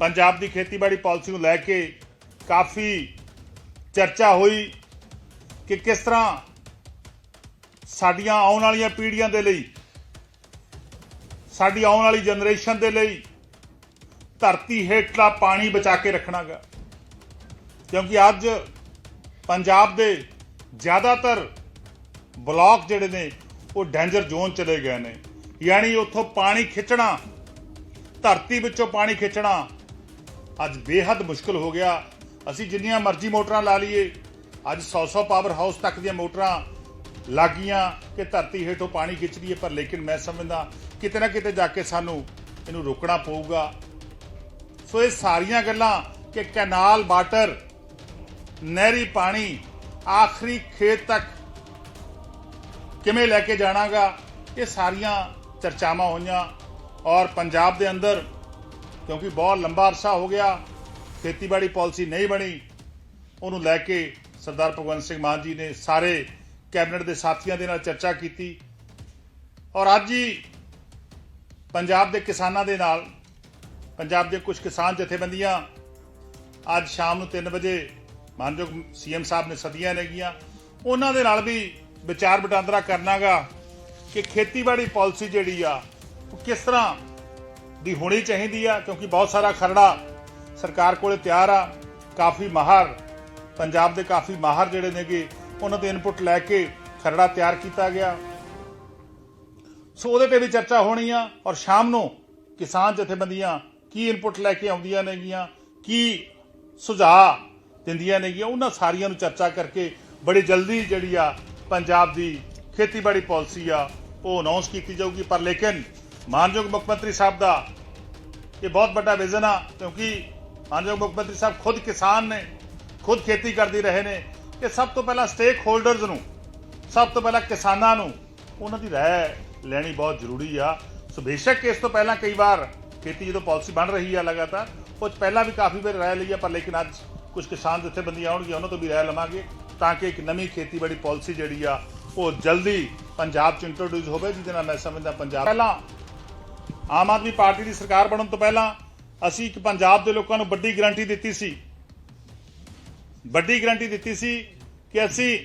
ਪੰਜਾਬ ਦੀ ਖੇਤੀਬਾੜੀ ਪਾਲਿਸੀ ਨੂੰ ਲੈ ਕੇ ਕਾਫੀ ਚਰਚਾ ਹੋਈ ਕਿ ਕਿਸ ਤਰ੍ਹਾਂ ਸਾਡੀਆਂ ਆਉਣ ਵਾਲੀਆਂ ਪੀੜ੍ਹੀਆਂ ਦੇ ਲਈ, ਸਾਡੀ ਆਉਣ ਵਾਲੀ ਜਨਰੇਸ਼ਨ ਦੇ ਲਈ ਧਰਤੀ ਹੇਠਲਾ ਪਾਣੀ ਬਚਾ ਕੇ ਰੱਖਣਾਗਾ। ਕਿਉਂਕਿ ਅੱਜ ਪੰਜਾਬ ਦੇ ਜ਼ਿਆਦਾਤਰ ਬਲਾਕ ਜਿਹੜੇ ਨੇ, ਉਹ ਡੇਂਜਰ ਜ਼ੋਨ ਚਲੇ ਗਏ ਨੇ। ਯਾਨੀ ਉੱਥੋਂ ਪਾਣੀ ਖਿੱਚਣਾ, ਧਰਤੀ ਵਿੱਚੋਂ ਪਾਣੀ ਖਿੱਚਣਾ ਅੱਜ ਬੇਹੱਦ ਮੁਸ਼ਕਲ ਹੋ ਗਿਆ। ਅਸੀਂ ਜਿੰਨੀਆਂ ਮਰਜ਼ੀ ਮੋਟਰਾਂ ਲਾ ਲਈਏ, ਅੱਜ 100-100 ਪਾਵਰ ਹਾਊਸ ਤੱਕ ਦੀਆਂ ਮੋਟਰਾਂ ਲੱਗੀਆਂ ਕਿ ਧਰਤੀ ਹੇਠੋਂ ਪਾਣੀ ਖਿੱਚ ਹੈ ਪਰ ਲੇਕਿਨ ਮੈਂ ਸਮਝਦਾ ਕਿਤੇ ਨਾ ਕਿਤੇ ਜਾ ਕੇ ਸਾਨੂੰ ਇਹਨੂੰ ਰੋਕਣਾ ਪਊਗਾ। ਸੋ ਇਹ ਸਾਰੀਆਂ ਗੱਲਾਂ ਕਿ ਕੈਨਾਲ ਵਾਟਰ ਨਹਿਰੀ ਪਾਣੀ ਆਖਰੀ ਖੇਤ ਤੱਕ ਕਿਵੇਂ ਲੈ ਕੇ ਜਾਣਾਗਾ, ਇਹ ਸਾਰੀਆਂ ਚਰਚਾਵਾਂ ਹੋਈਆਂ ਔਰ ਪੰਜਾਬ ਦੇ ਅੰਦਰ ਕਿਉਂਕਿ ਬਹੁਤ ਲੰਬਾ ਅਰਸਾ ਹੋ ਗਿਆ, ਖੇਤੀਬਾੜੀ ਪਾਲਿਸੀ ਨਹੀਂ ਬਣੀ। ਉਹਨੂੰ ਲੈ ਕੇ ਸਰਦਾਰ ਭਗਵੰਤ ਸਿੰਘ ਮਾਨ ਜੀ ਨੇ ਸਾਰੇ ਕੈਬਨਿਟ ਦੇ ਸਾਥੀਆਂ ਦੇ ਨਾਲ ਚਰਚਾ ਕੀਤੀ। ਔਰ ਅੱਜ ਹੀ ਪੰਜਾਬ ਦੇ ਕਿਸਾਨਾਂ ਦੇ ਨਾਲ, ਪੰਜਾਬ ਦੇ ਕੁਝ ਕਿਸਾਨ ਜਥੇਬੰਦੀਆਂ ਅੱਜ ਸ਼ਾਮ ਨੂੰ 3 ਵਜੇ ਮਾਨਯੋਗ ਸੀਐਮ ਸਾਹਿਬ ਨੇ ਸਦੀਆਂ ਨੇਗੀਆਂ ਉਹਨਾਂ ਦੇ ਨਾਲ ਵੀ ਵਿਚਾਰ ਵਟਾਂਦਰਾ ਕਰਨਾਗਾ ਕਿ ਖੇਤੀਬਾੜੀ ਪਾਲਿਸੀ ਜਿਹੜੀ ਆ, ਉਹ ਕਿਸ ਤਰ੍ਹਾਂ ਦੀ ਹੋਣੀ ਚਾਹੀਦੀ ਆ, ਕਿਉਂਕਿ ਬਹੁਤ ਸਾਰਾ ਖਰੜਾ ਸਰਕਾਰ ਕੋਲੇ ਤਿਆਰ ਆ, ਕਾਫੀ ਮਾਹਰ, ਪੰਜਾਬ ਦੇ ਕਾਫੀ ਮਾਹਰ ਜਿਹੜੇ ਨੇਗੇ, ਉਹਨਾਂ ਦੇ ਇਨਪੁਟ ਲੈ ਕੇ ਖਰੜਾ ਤਿਆਰ ਕੀਤਾ ਗਿਆ। ਸੋ ਉਹਦੇ ਤੇ ਵੀ ਚਰਚਾ ਹੋਣੀ ਆ, ਔਰ ਸ਼ਾਮ ਨੂੰ ਕਿਸਾਨ ਜਥੇਬੰਦੀਆਂ ਕੀ ਇਨਪੁਟ ਲੈ ਕੇ ਆਉਂਦੀਆਂ ਨੇਗੀਆਂ, ਕੀ ਸੁਝਾਅ ਦਿੰਦੀਆਂ ਨੇਗੀਆਂ, ਉਹਨਾਂ ਸਾਰੀਆਂ ਨੂੰ ਚਰਚਾ ਕਰਕੇ ਬੜੀ ਜਲਦੀ ਜਿਹੜੀ ਆ ਪੰਜਾਬ ਦੀ ਖੇਤੀਬਾੜੀ ਪਾਲਿਸੀ ਆ, ਉਹ ਅਨਾਉਂਸ ਕੀਤੀ ਜਾਊਗੀ। ਪਰ ਲੇਕਿਨ ਮਾਨਯੋਗ ਮੁੱਖ ਮੰਤਰੀ ਸਾਹਿਬ ਦਾ ਇਹ ਬਹੁਤ ਵੱਡਾ ਵਿਜ਼ਨ ਆ, ਕਿਉਂਕਿ ਮਾਨਯੋਗ ਮੁੱਖ ਮੰਤਰੀ ਸਾਹਿਬ ਖੁਦ ਕਿਸਾਨ ਨੇ, ਖੁਦ ਖੇਤੀ ਕਰਦੇ ਰਹੇ ਨੇ। ਇਹ ਸਭ ਤੋਂ ਪਹਿਲਾਂ ਸਟੇਕ ਹੋਲਡਰਸ ਨੂੰ, ਸਭ ਤੋਂ ਪਹਿਲਾਂ ਕਿਸਾਨਾਂ ਨੂੰ, ਉਹਨਾਂ ਦੀ ਰਾਏ ਲੈਣੀ ਬਹੁਤ ਜ਼ਰੂਰੀ ਆ। ਸੋ ਬੇਸ਼ੱਕ ਇਸ ਤੋਂ ਪਹਿਲਾਂ ਕਈ ਵਾਰ ਖੇਤੀ ਜਦੋਂ ਪਾਲਿਸੀ ਬਣ ਰਹੀ ਆ ਲਗਾਤਾਰ, ਉਹ 'ਚ ਪਹਿਲਾਂ ਵੀ ਕਾਫੀ ਵਾਰ ਰਾਏ ਲਈ ਆ, ਪਰ ਲੇਕਿਨ ਅੱਜ ਕੁਝ ਕਿਸਾਨ ਜਥੇਬੰਦੀਆਂ ਆਉਣਗੀਆਂ, ਉਹਨਾਂ ਤੋਂ ਵੀ ਰਾਏ ਲਵਾਂਗੇ ਤਾਂ ਕਿ ਇੱਕ ਨਵੀਂ ਖੇਤੀਬਾੜੀ ਪਾਲਿਸੀ ਜਿਹੜੀ ਆ, ਉਹ ਜਲਦੀ ਪੰਜਾਬ 'ਚ ਇੰਟਰੋਡਿਊਸ ਹੋਵੇ, ਜਿਹਦੇ ਨਾਲ ਮੈਂ ਸਮਝਦਾ ਪੰਜਾਬ ਪਹਿਲਾਂ ਆਮ ਆਦਮੀ ਪਾਰਟੀ ਦੀ ਸਰਕਾਰ ਬਣਨ ਤੋਂ ਪਹਿਲਾਂ ਅਸੀਂ ਇੱਕ ਪੰਜਾਬ ਦੇ ਲੋਕਾਂ ਨੂੰ ਵੱਡੀ ਗਰੰਟੀ ਦਿੱਤੀ ਸੀ। ਵੱਡੀ ਗਰੰਟੀ ਦਿੱਤੀ ਸੀ ਕਿ ਅਸੀਂ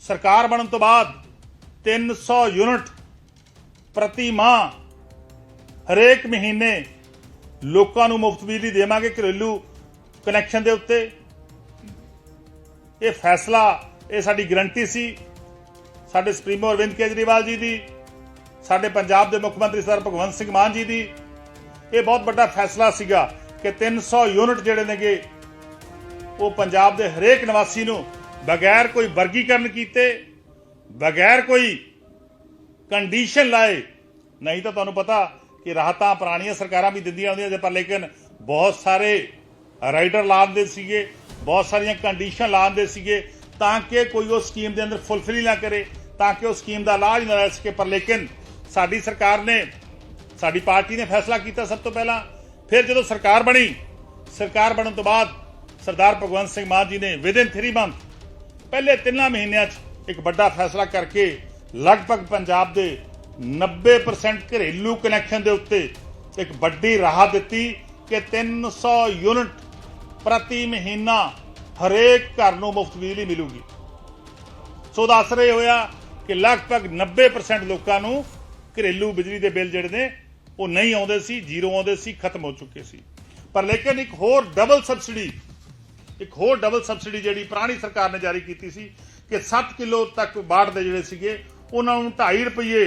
ਸਰਕਾਰ ਬਣਨ ਤੋਂ ਬਾਅਦ 300 ਯੂਨਿਟ ਪ੍ਰਤੀ ਮਾਹ ਹਰੇਕ ਮਹੀਨੇ ਲੋਕਾਂ ਨੂੰ ਮੁਫਤ ਬਿਜਲੀ ਦੇਵਾਂਗੇ ਘਰੇਲੂ ਕਨੈਕਸ਼ਨ ਦੇ ਉੱਤੇ। ਇਹ ਫੈਸਲਾ, ਇਹ ਸਾਡੀ ਗਰੰਟੀ ਸੀ। ਸਾਡੇ ਸੁਪਰੀਮੋ ਅਰਵਿੰਦ ਕੇਜਰੀਵਾਲ ਜੀ ਦੀ ਸਾਡੇ ਪੰਜਾਬ ਦੇ ਮੁੱਖ ਮੰਤਰੀ ਸਰ ਭਗਵੰਤ ਸਿੰਘ ਮਾਨ ਜੀ ਦੀ। ਇਹ ਬਹੁਤ ਵੱਡਾ ਫੈਸਲਾ ਸੀਗਾ ਕਿ 300 ਯੂਨਿਟ ਜਿਹੜੇ ਨੇਗੇ, ਉਹ ਪੰਜਾਬ ਦੇ ਹਰੇਕ ਨਿਵਾਸੀ ਨੂੰ ਬਗੈਰ ਕੋਈ ਵਰਗੀਕਰਨ ਕੀਤੇ, ਬਗੈਰ ਕੋਈ ਕੰਡੀਸ਼ਨ ਲਾਏ। ਨਹੀਂ ਤਾਂ ਤੁਹਾਨੂੰ ਪਤਾ ਕਿ ਰਾਹਤਾਂ ਪੁਰਾਣੀਆਂ ਸਰਕਾਰਾਂ ਵੀ ਦਿੰਦੀਆਂ ਹੁੰਦੀਆਂ ਜੇ ਪਰ ਲੇਕਿਨ ਬਹੁਤ ਸਾਰੇ ਰਾਈਡਰ ਲਾਉਂਦੇ ਸੀਗੇ, ਬਹੁਤ ਸਾਰੀਆਂ ਕੰਡੀਸ਼ਨ ਲਾਉਂਦੇ ਸੀਗੇ ਤਾਂ ਕਿ ਕੋਈ ਉਹ ਸਕੀਮ ਦੇ ਅੰਦਰ ਫੁੱਲਫਿਲ ਨਾ ਕਰੇ, ਤਾਂ ਕਿ ਉਹ ਸਕੀਮ ਦਾ ਲਾਭ ਨਾ ਲੈ ਸਕੇ। ਪਰ ਲੇਕਿਨ ਸਾਡੀ ਸਰਕਾਰ ਨੇ, ਸਾਡੀ ਪਾਰਟੀ ਨੇ ਫੈਸਲਾ ਕੀਤਾ ਸਭ ਤੋਂ ਪਹਿਲਾਂ। ਫਿਰ ਜਦੋਂ ਸਰਕਾਰ ਬਣੀ, ਸਰਕਾਰ ਬਣਨ ਤੋਂ ਬਾਅਦ ਸਰਦਾਰ ਭਗਵੰਤ ਸਿੰਘ ਮਾਨ ਜੀ ਨੇ ਵਿਦਿਨ 3 ਮੰਥ ਪਹਿਲੇ ਤਿੰਨਾਂ ਮਹੀਨਿਆਂ 'ਚ ਇੱਕ ਵੱਡਾ ਫੈਸਲਾ ਕਰਕੇ ਲਗਭਗ ਪੰਜਾਬ ਦੇ 90% ਘਰੇਲੂ ਕਨੈਕਸ਼ਨ ਦੇ ਉੱਤੇ ਇੱਕ ਵੱਡੀ ਰਾਹਤ ਦਿੱਤੀ ਕਿ 300 ਯੂਨਿਟ ਪ੍ਰਤੀ ਮਹੀਨਾ ਹਰੇਕ ਘਰ ਨੂੰ ਮੁਫਤ ਬਿਜਲੀ ਮਿਲੂਗੀ। ਸੋ ਦਾ ਅਸਰ ਇਹ ਹੋਇਆ ਕਿ ਲਗਭਗ 90% ਲੋਕਾਂ ਨੂੰ ਘਰੇਲੂ ਬਿਜਲੀ ਦੇ ਬਿੱਲ ਜਿਹੜੇ ਨੇ, ਉਹ ਨਹੀਂ ਆਉਂਦੇ ਸੀ, ਜ਼ੀਰੋ ਆਉਂਦੇ ਸੀ, ਖਤਮ ਹੋ ਚੁੱਕੇ ਸੀ। ਪਰ ਲੇਕਿਨ ਇੱਕ ਹੋਰ ਡਬਲ ਸਬਸਿਡੀ ਇੱਕ ਹੋਰ ਡਬਲ ਸਬਸਿਡੀ ਜਿਹੜੀ ਪੁਰਾਣੀ ਸਰਕਾਰ ਨੇ ਜਾਰੀ ਕੀਤੀ ਸੀ ਕਿ 7 ਕਿਲੋ ਤੱਕ ਬਾੜ ਦੇ ਜਿਹੜੇ ਸੀਗੇ, ਉਹਨਾਂ ਨੂੰ 2.5 ਰੁਪਏ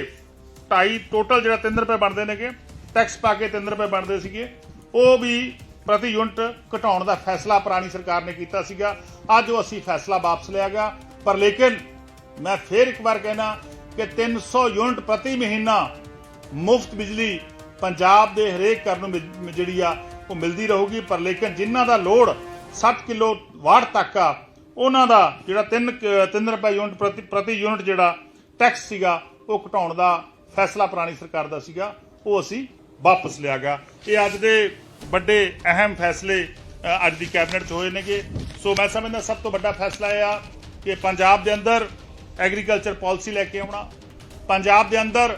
2.5 ਟੋਟਲ ਜਿਹੜਾ 3 ਰੁਪਏ ਬਣਦੇ ਨੇਗੇ ਟੈਕਸ ਪਾ ਕੇ 3 ਰੁਪਏ ਬਣਦੇ ਸੀਗੇ। ਉਹ ਵੀ ਪ੍ਰਤੀ ਯੂਨਿਟ ਘਟਾਉਣ ਦਾ ਫੈਸਲਾ ਪੁਰਾਣੀ ਸਰਕਾਰ ਨੇ ਕੀਤਾ ਸੀਗਾ। ਅੱਜ ਉਹ ਅਸੀਂ ਫੈਸਲਾ ਵਾਪਸ ਲਿਆ ਗਿਆ। ਪਰ ਲੇਕਿਨ ਮੈਂ ਫੇਰ ਇੱਕ ਵਾਰ ਕਹਿਣਾ ਕਿ 300 ਯੂਨਿਟ ਪ੍ਰਤੀ ਮਹੀਨਾ ਮੁਫਤ ਬਿਜਲੀ ਪੰਜਾਬ ਦੇ ਹਰੇਕ ਘਰ ਨੂੰ ਮਿਲ- ਜਿਹੜੀ ਆ, ਉਹ ਮਿਲਦੀ ਰਹੂਗੀ। ਪਰ ਲੇਕਿਨ ਜਿਨ੍ਹਾਂ ਦਾ ਲੋਡ 60 ਕਿਲੋ ਵਾਟ ਤੱਕ ਆ, ਉਹਨਾਂ ਦਾ ਜਿਹੜਾ 3 3 ਰੁਪਏ ਯੂਨਿਟ ਪ੍ਰਤੀ ਪ੍ਰਤੀ ਯੂਨਿਟ ਜਿਹੜਾ ਟੈਕਸ ਸੀਗਾ, ਉਹ ਘਟਾਉਣ ਦਾ ਫੈਸਲਾ ਪੁਰਾਣੀ ਸਰਕਾਰ ਦਾ ਸੀਗਾ, ਉਹ ਅਸੀਂ ਵਾਪਸ ਲਿਆ ਗਿਆ ਇਹ ਅੱਜ ਦੇ ਵੱਡੇ ਅਹਿਮ ਫੈਸਲੇ ਅੱਜ ਦੀ ਕੈਬਨਿਟ 'ਚ ਹੋਏ ਨੇਗੇ। ਸੋ ਮੈਂ ਸਮਝਦਾ ਸਭ ਤੋਂ ਵੱਡਾ ਫੈਸਲਾ ਇਹ ਆ ਕਿ ਪੰਜਾਬ ਦੇ ਅੰਦਰ ਐਗਰੀਕਲਚਰ ਪਾਲਿਸੀ ਲੈ ਕੇ ਆਉਣਾ। ਪੰਜਾਬ ਦੇ ਅੰਦਰ,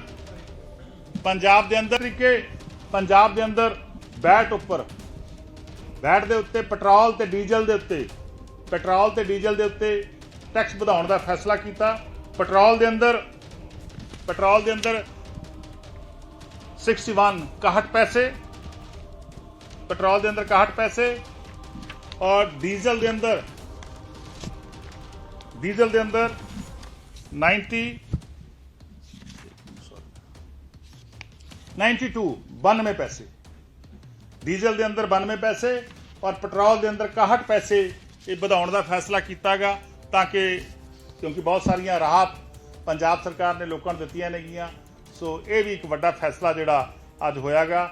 ਪੰਜਾਬ ਦੇ ਅੰਦਰ ਤਰੀਕੇ, ਪੰਜਾਬ ਦੇ ਅੰਦਰ ਬੈਟ ਉੱਪਰ। ਬੈਟ ਦੇ ਉੱਤੇ ਪੈਟਰੋਲ ਤੇ ਡੀਜ਼ਲ ਦੇ ਉੱਤੇ। ਪੈਟਰੋਲ ਤੇ ਡੀਜ਼ਲ ਦੇ ਉੱਤੇ ਟੈਕਸ ਵਧਾਉਣ ਦਾ ਫੈਸਲਾ ਕੀਤਾ। ਪੈਟਰੋਲ ਦੇ ਅੰਦਰ, ਪੈਟਰੋਲ ਦੇ ਅੰਦਰ 61 61 ਪੈਸੇ। ਪੈਟਰੋਲ ਦੇ ਅੰਦਰ 61 ਪੈਸੇ ਔਰ ਡੀਜ਼ਲ ਦੇ ਅੰਦਰ, ਡੀਜ਼ਲ ਦੇ ਅੰਦਰ 90 92 92 ਪੈਸੇ ਡੀਜ਼ਲ ਦੇ ਅੰਦਰ 92 ਪੈਸੇ ਔਰ ਪੈਟਰੋਲ ਦੇ ਅੰਦਰ 61 ਪੈਸੇ ਇਹ ਵਧਾਉਣ ਦਾ ਫੈਸਲਾ ਕੀਤਾਗਾ ਤਾਂ ਕਿ ਕਿਉਂਕਿ ਬਹੁਤ ਸਾਰੀਆਂ ਰਾਹਤ ਪੰਜਾਬ ਸਰਕਾਰ ਨੇ ਲੋਕਾਂ ਨੂੰ ਦਿੱਤੀਆਂ ਨੇਗੀਆਂ ਸੋ ਇਹ ਵੀ ਇੱਕ ਵੱਡਾ ਫੈਸਲਾ ਜਿਹੜਾ ਅੱਜ ਹੋਇਆਗਾ